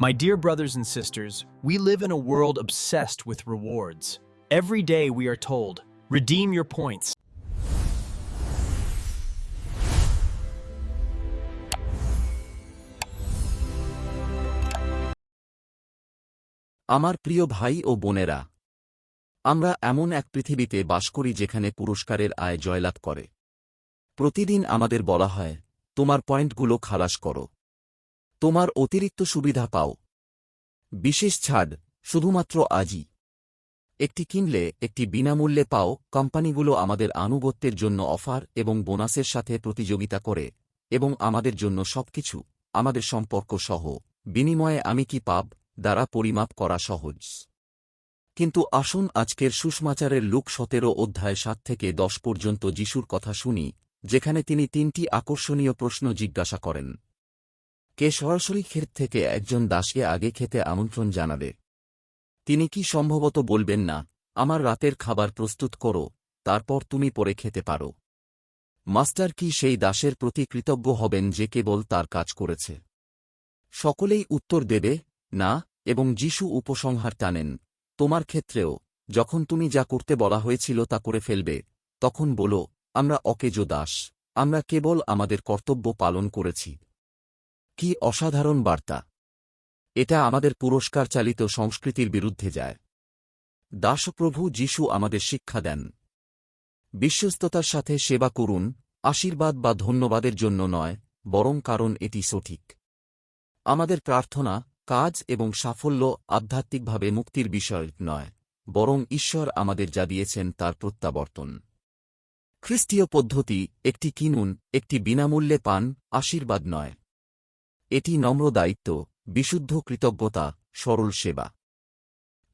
My dear brothers and sisters, we live in a world obsessed with rewards. Every day we are told, redeem your points. আমার প্রিয় ভাই ও বোনেরা আমরা এমন এক পৃথিবীতে বাস করি যেখানে পুরস্কারের আয় জয়লাভ করে প্রতিদিন আমাদের বলা হয় তোমার পয়েন্টগুলো খালাস করো তোমার অতিরিক্ত সুবিধা পাও। বিশেষ ছাড়, শুধুমাত্র আজই। একটি কিনলে, একটি বিনামূল্যে পাও, কোম্পানিগুলো আমাদের আনুগত্যের জন্য অফার এবং বোনাসের সাথে প্রতিযোগিতা করে এবং আমাদের জন্য সবকিছু, আমাদের সম্পর্ক সহ। বিনিময়ে আমি কি পাব দ্বারা পরিমাপ করা সহজ? কিন্তু আসুন আজকের সুষমাচারের লুক সতেরো অধ্যায় সাত থেকে দশ পর্যন্ত যিশুর কথা শুনি, যেখানে তিনি তিনটি আকর্ষণীয় প্রশ্ন জিজ্ঞাসা করেন। কে সরাসরি ক্ষেত থেকে একজন দাসকে আগে খেতে আমন্ত্রণ জানাবে। তিনি কি সম্ভবত বলবেন না, আমার রাতের খাবার প্রস্তুত করো, তারপর তুমি পরে খেতে পারো। মাস্টার কি সেই দাসের প্রতি কৃতজ্ঞ হবেন যে কেবল তার কাজ করেছে? সকলেই উত্তর দেবে, না, এবং যিশু উপসংহার টানেন। তোমার ক্ষেত্রেও, যখন তুমি যা করতে বলা হয়েছিল তা করে ফেলবে, তখন বলো, আমরা অকেজো দাস, আমরা কেবল আমাদের কর্তব্য পালন করেছি। কি অসাধারণ বার্তা। এটা আমাদের পুরস্কার চালিত সংস্কৃতির বিরুদ্ধে যায়। দাসপ্রভু যিশু আমাদের শিক্ষা দেন। বিশ্বস্ততার সাথে সেবা করুন, আশীর্বাদ বা ধন্যবাদের জন্য নয়, বরং কারণ এটি সঠিক। আমাদের প্রার্থনা, কাজ এবং সাফল্য আধ্যাত্মিকভাবে মুক্তির বিষয় নয়, বরং ঈশ্বর আমাদের যা দিয়েছেন তার প্রত্যাবর্তন। খ্রিস্টীয় পদ্ধতি, একটি কিনুন, একটি বিনামূল্যে পান, আশীর্বাদ নয়। এটি নম্র দায়িত্ব, বিশুদ্ধ কৃতজ্ঞতা, সরল সেবা।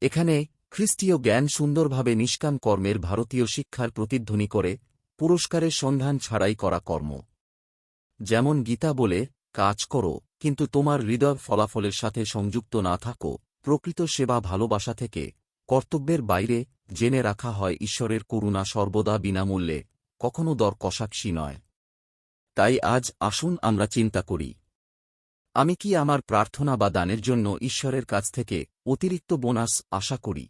এখানে খ্রিস্টীয় জ্ঞান সুন্দরভাবে নিষ্কাম কর্মের ভারতীয় শিক্ষার প্রতিধ্বনি করে পুরস্কারের সন্ধান ছাড়াই করা কর্ম। যেমন গীতা বলে, কাজ করো, কিন্তু তোমার হৃদয় ফলাফলের সাথে সংযুক্ত না থাকো, প্রকৃত সেবা ভালোবাসা থেকে, কর্তব্যের বাইরে জেনে রাখা হয় ঈশ্বরের করুণা সর্বদা বিনামূল্যে, কখনো দর কষাক্ষী নয়। তাই আজ আসুন আমরা চিন্তা করি। আমি কি আমার প্রার্থনা বা দানের জন্য ঈশ্বরের কাছ থেকে অতিরিক্ত বোনাস আশা করি?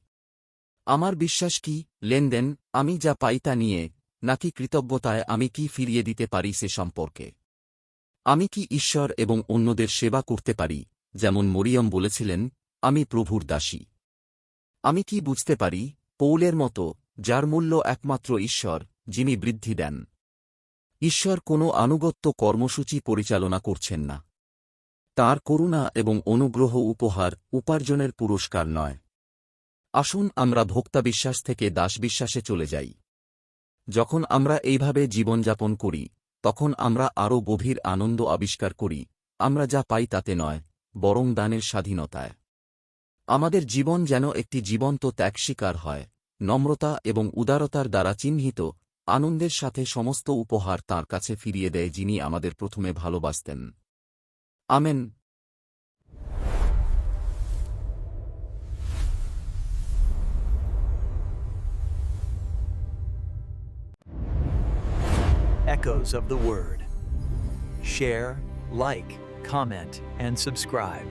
আমার বিশ্বাস কি, লেনদেন আমি যা পাই তা নিয়ে, নাকি কৃতজ্ঞতায় আমি কি ফিরিয়ে দিতে পারি সে সম্পর্কে? আমি কি ঈশ্বর এবং অন্যদের সেবা করতে পারি, যেমন মরিয়ম বলেছিলেন, আমি প্রভুর দাসী আমি কি বুঝতে পারি, পৌলের মতো, যার মূল্য একমাত্র ঈশ্বর, যিনি বৃদ্ধি দেন? ঈশ্বর কোনো আনুগত্য কর্মসূচি পরিচালনা করছেন না। তার করুণা এবং অনুগ্রহ উপহার, উপার্জনের পুরস্কার নয়। আসুন আমরা ভোক্তা বিশ্বাস থেকে দাস বিশ্বাসে চলে যাই। যখন আমরা এইভাবে জীবনযাপন করি, তখন আমরা আরও গভীর আনন্দ আবিষ্কার করি, আমরা যা পাই তাতে নয়, বরং দানের স্বাধীনতায়। আমাদের জীবন যেন একটি জীবন্ত ত্যাগ শিকার হয়, নম্রতা এবং উদারতার দ্বারা চিহ্নিত, আনন্দের সাথে সমস্ত উপহার তার কাছে ফিরিয়ে দেয় যিনি আমাদের প্রথমে ভালোবাসতেন। Amen Echoes of the Word. Share, like, comment, and subscribe.